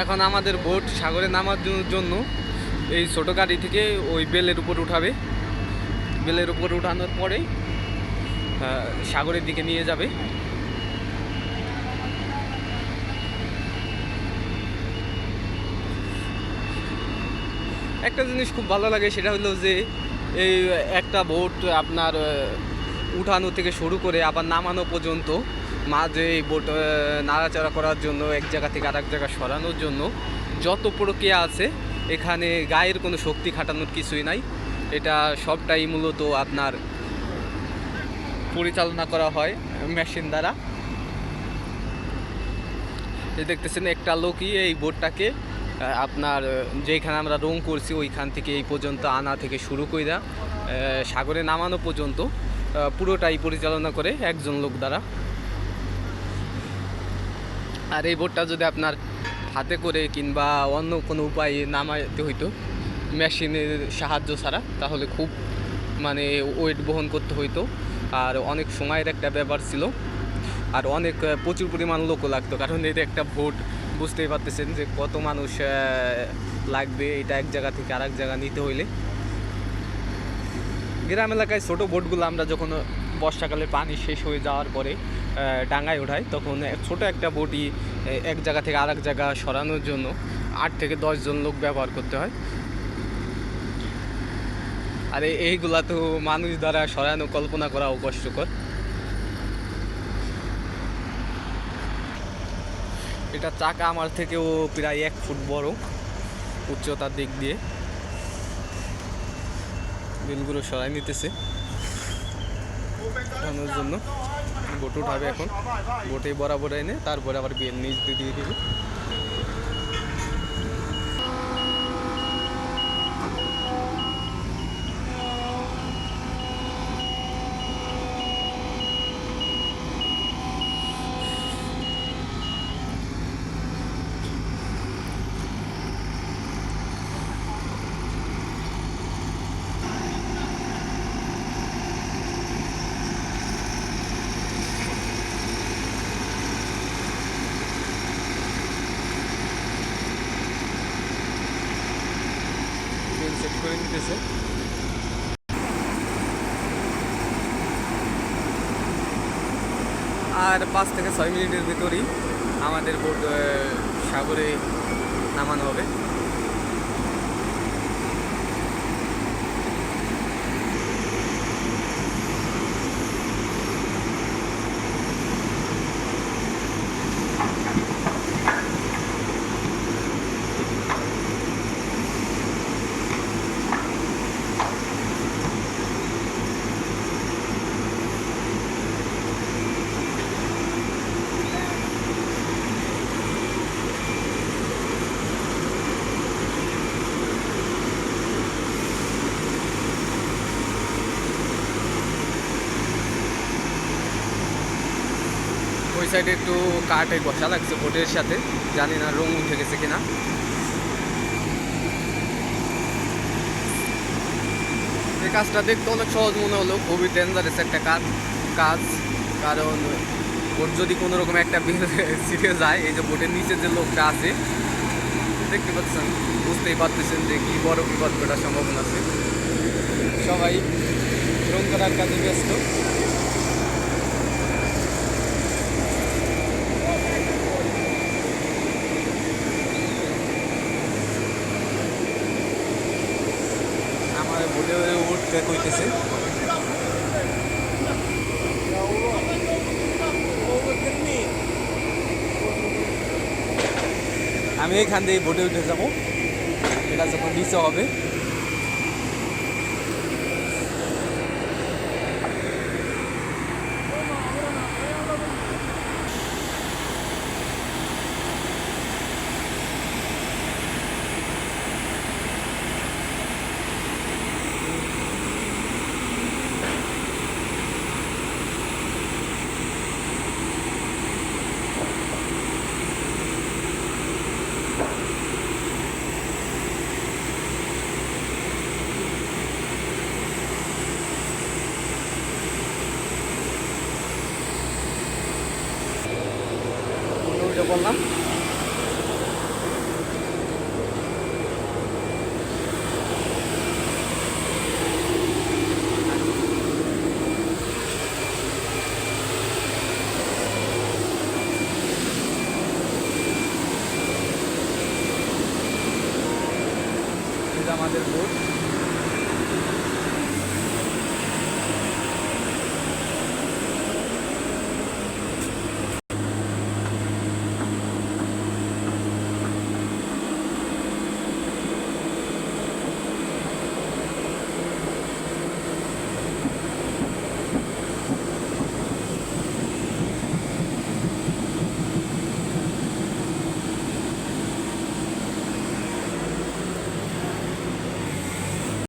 এখন আমাদের বোট সাগরে নামার জন্য এই ছোটো গাড়ি থেকে ওই বেলের উপর উঠাবে। বেলের উপর উঠানোর আহ, সাগরের দিকে নিয়ে যাবে। একটা জিনিস খুব ভালো লাগে সেটা হলো যে এই একটা বোট আপনার উঠানো থেকে শুরু করে আবার নামানো পর্যন্ত মাঝে এই বোট নাড়াচাড়া করার জন্য এক জায়গা থেকে আরেক জায়গা সরানোর জন্য যত প্রক্রিয়া আছে এখানে গায়ের কোনো শক্তি খাটানোর কিছুই নাই। এটা সবটাই মূলত আপনার পরিচালনা করা হয় মেশিন দ্বারা। দেখতেছেন একটা লোকই এই বোটটাকে আপনার যেখানে আমরা রং করছি ওইখান থেকে এই পর্যন্ত আনা থেকে শুরু আহ, সাগরে নামানো পর্যন্ত পুরোটাই পরিচালনা করে একজন লোক দ্বারা। আর এই বোটটা যদি আপনার হাতে করে কিংবা অন্য কোনো উপায়ে নামাইতে হইতো, মেশিনের সাহায্য ছাড়া, তাহলে খুব মানে ওয়েট বহন করতে হইতো। আর অনেক সময়ের একটা ব্যাপার ছিল। আর অনেক প্রচুর পরিমাণ লোকও লাগতো, কারণ এটা একটা ভোট বুঝতেই পারতেছেন যে কত মানুষ লাগবে এটা এক জায়গা থেকে আরেক জায়গা নিতে হইলে। গ্রাম এলাকায় ছোটো বোটগুলো আমরা যখন বর্ষাকালে পানি শেষ হয়ে যাওয়ার পরে ডাঙায় ওঠাই তখন ছোট একটা বটি এক জায়গা থেকে আরেক জায়গা সরানোর জন্য আট থেকে দশজন লোক ব্যবহার করতে হয়। আর এই- এইগুলা তো মানুষ দ্বারা সরানো কল্পনা করাও কষ্টকর। এটা চাকা আমার থেকেও প্রায় এক ফুট বড়, উচ্চতার দিক দিয়ে। বেলগুলো সরাই নিতেছে। উঠানোর জন্য। বোট উঠাবে এখন। বোটে বরাবর এনে তারপরে আবার বিয়ের নিচ দিয়ে দিয়ে দিবে বেল সেট করে নিতেছে। আর পাঁচ থেকে ছয় মিনিটের ভিতরেই আমাদের বোট সাগরে নামানো হবে। সাইডে একটু কাঠে ঘষা লাগছে বোটের সাথে। জানি না রং উঠে গেছে কিনা। এই কাজটা দেখতে অনেক সহজ মনে হলো, খুবই ডেঞ্জারাস একটা কাজ কাজ। কারণ বোট যদি কোনো রকম একটা ছিটে যায়, এই যে বোটের নিচে যে লোকটা আছে, দেখতে পাচ্ছেন, বুঝতেই পারতেছেন যে কি বড় বিপদ ঘটার সম্ভাবনা আছে। সবাই রং করার কাজে ব্যস্ত আমার বোটে উঠতে কইতেছে। আমি এখান দিয়ে বোটে উঠে যাব। এটা যখন নিচে হবে ভিডিও করলাম আমাদের বোট